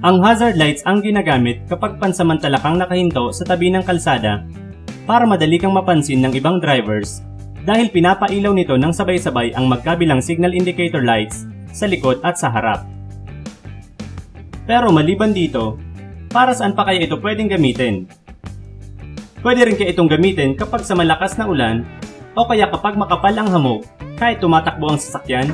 Ang hazard lights ang ginagamit kapag pansamantala kang nakahinto sa tabi ng kalsada para madali kang mapansin ng ibang drivers dahil pinapailaw nito ng sabay-sabay ang magkabilang signal indicator lights sa likod at sa harap. Pero maliban dito, para saan pa kaya ito pwedeng gamitin? Pwede rin kaya itong gamitin kapag sa malakas na ulan o kaya kapag makapal ang hamog kahit tumatakbo ang sasakyan?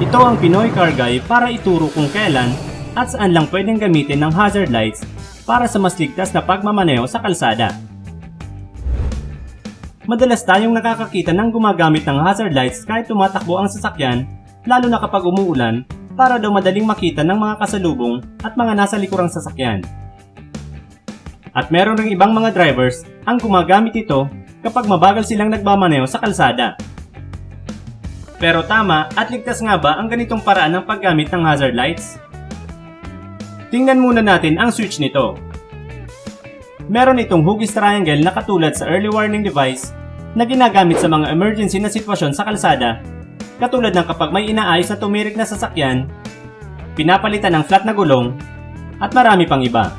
Ito ang Pinoy Car Guy para ituro kung kailan at saan lang pwedeng gamitin ng hazard lights para sa mas ligtas na pagmamaneho sa kalsada. Madalas tayong nakakakita ng gumagamit ng hazard lights kahit tumatakbo ang sasakyan, lalo na kapag umuulan, para daw madaling makita ng mga kasalubong at mga nasa likurang sasakyan. At meron ring ibang mga drivers ang gumagamit ito kapag mabagal silang nagmamaneho sa kalsada. Pero tama at ligtas nga ba ang ganitong paraan ng paggamit ng hazard lights? Tingnan muna natin ang switch nito. Meron itong hugis triangle na katulad sa early warning device na ginagamit sa mga emergency na sitwasyon sa kalsada katulad ng kapag may inaayos na tumirik na sasakyan, pinapalitan ng flat na gulong, at marami pang iba.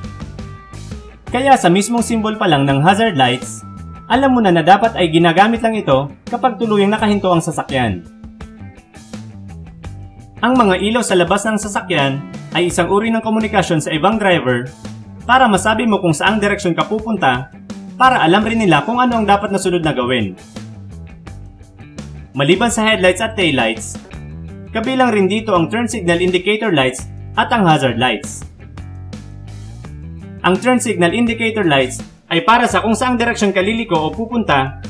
Kaya sa mismong symbol pa lang ng hazard lights, alam mo na na dapat ay ginagamit lang ito kapag tuluyang nakahinto ang sasakyan. Ang mga ilaw sa labas ng sasakyan ay isang uri ng komunikasyon sa ibang driver para masabi mo kung saang direksyon ka pupunta para alam rin nila kung ano ang dapat na sunod na gawin. Maliban sa headlights at taillights, kabilang rin dito ang turn signal indicator lights at ang hazard lights. Ang turn signal indicator lights ay para sa kung saang direksyon ka liliko o pupunta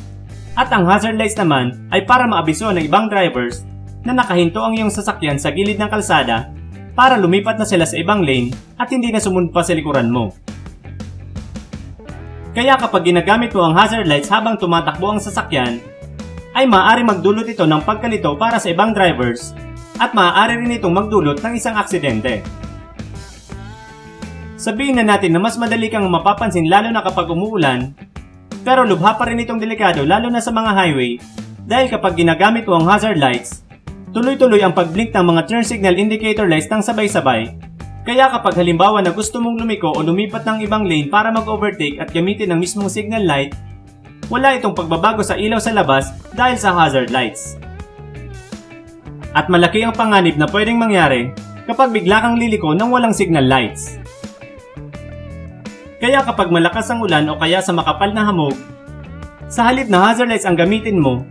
at ang hazard lights naman ay para maabiso ng ibang drivers na nakahinto ang iyong sasakyan sa gilid ng kalsada para lumipat na sila sa ibang lane at hindi na sumunod pa sa likuran mo. Kaya kapag ginagamit mo ang hazard lights habang tumatakbo ang sasakyan, ay maaari magdulot ito ng pagkalito para sa ibang drivers at maaari rin itong magdulot ng isang aksidente. Sabihin na natin na mas madali kang mapapansin lalo na kapag umuulan, pero lubha pa rin itong delikado lalo na sa mga highway dahil kapag ginagamit mo ang hazard lights, tuloy-tuloy ang pagblink ng mga turn signal indicator lights ng sabay-sabay. Kaya kapag halimbawa na gusto mong lumiko o lumipat ng ibang lane para mag-overtake at gamitin ang mismong signal light, wala itong pagbabago sa ilaw sa labas dahil sa hazard lights. At malaki ang panganib na pwedeng mangyari kapag bigla kang liliko ng walang signal lights. Kaya kapag malakas ang ulan o kaya sa makapal na hamog, sa halip na hazard lights ang gamitin mo,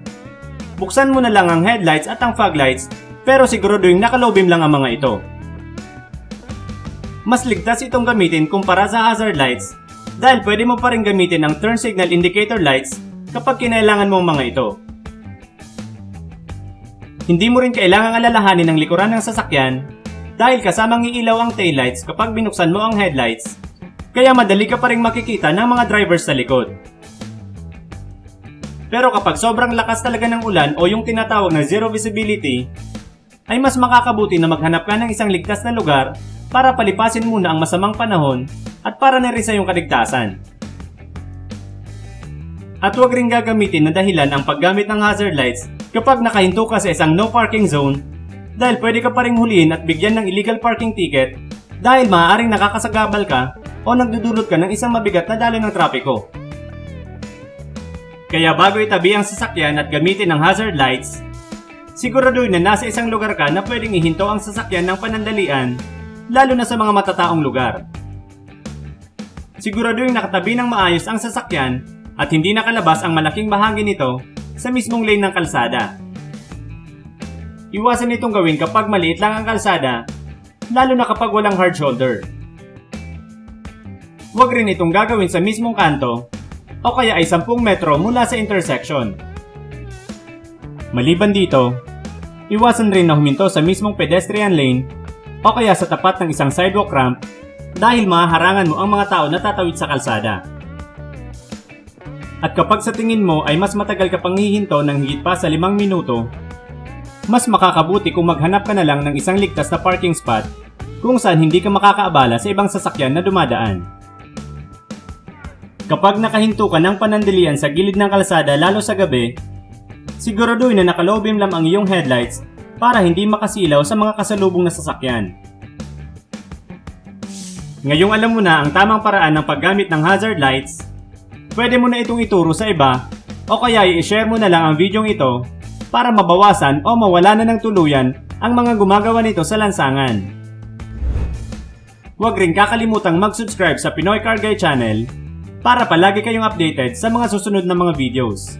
buksan mo na lang ang headlights at ang fog lights pero siguraduhin nakalobim lang ang mga ito. Mas ligtas itong gamitin kumpara sa hazard lights dahil pwede mo pa rin gamitin ang turn signal indicator lights kapag kinailangan mo ang mga ito. Hindi mo rin kailangang alalahanin ang likuran ng sasakyan dahil kasamang iilaw ang taillights kapag binuksan mo ang headlights, kaya madali ka pa rin makikita ng mga drivers sa likod. Pero kapag sobrang lakas talaga ng ulan o yung tinatawag na zero visibility, ay mas makakabuti na maghanap ka ng isang ligtas na lugar para palipasin muna ang masamang panahon at para na rin sa iyong kaligtasan. At huwag rin gagamitin na dahilan ang paggamit ng hazard lights kapag nakahinto ka sa isang no parking zone dahil pwede ka pa rin huliin at bigyan ng illegal parking ticket dahil maaaring nakakasagabal ka o nagdudulot ka ng isang mabigat na daloy ng trapiko. Kaya bago itabi ang sasakyan at gamitin ang hazard lights, siguraduhin na nasa isang lugar ka na pwedeng ihinto ang sasakyan ng panandalian lalo na sa mga matataong lugar. Siguraduhin nakatabi ng maayos ang sasakyan at hindi nakalabas ang malaking bahagi nito sa mismong lane ng kalsada. Iwasan itong gawin kapag maliit lang ang kalsada, lalo na kapag walang hard shoulder. Huwag rin itong gagawin sa mismong kanto o kaya ay 10 metro mula sa intersection. Maliban dito, iwasan rin na huminto sa mismong pedestrian lane o kaya sa tapat ng isang sidewalk ramp dahil mahaharangan mo ang mga tao na tatawid sa kalsada. At kapag sa tingin mo ay mas matagal ka pang hihinto ng higit pa sa limang minuto, mas makakabuti kung maghanap ka na lang ng isang ligtas na parking spot kung saan hindi ka makakaabala sa ibang sasakyan na dumadaan. Kapag nakahinto ka ng panandalian sa gilid ng kalsada lalo sa gabi, siguraduhin na nakalobim lang ang iyong headlights para hindi makasilaw sa mga kasalubong na sasakyan. Ngayong alam mo na ang tamang paraan ng paggamit ng hazard lights, pwede mo na itong ituro sa iba o kaya i-share mo na lang ang videong ito para mabawasan o mawala na ng tuluyan ang mga gumagawa nito sa lansangan. Huwag rin kakalimutang mag-subscribe sa Pinoy Car Guy channel para palagi kayong updated sa mga susunod na mga videos.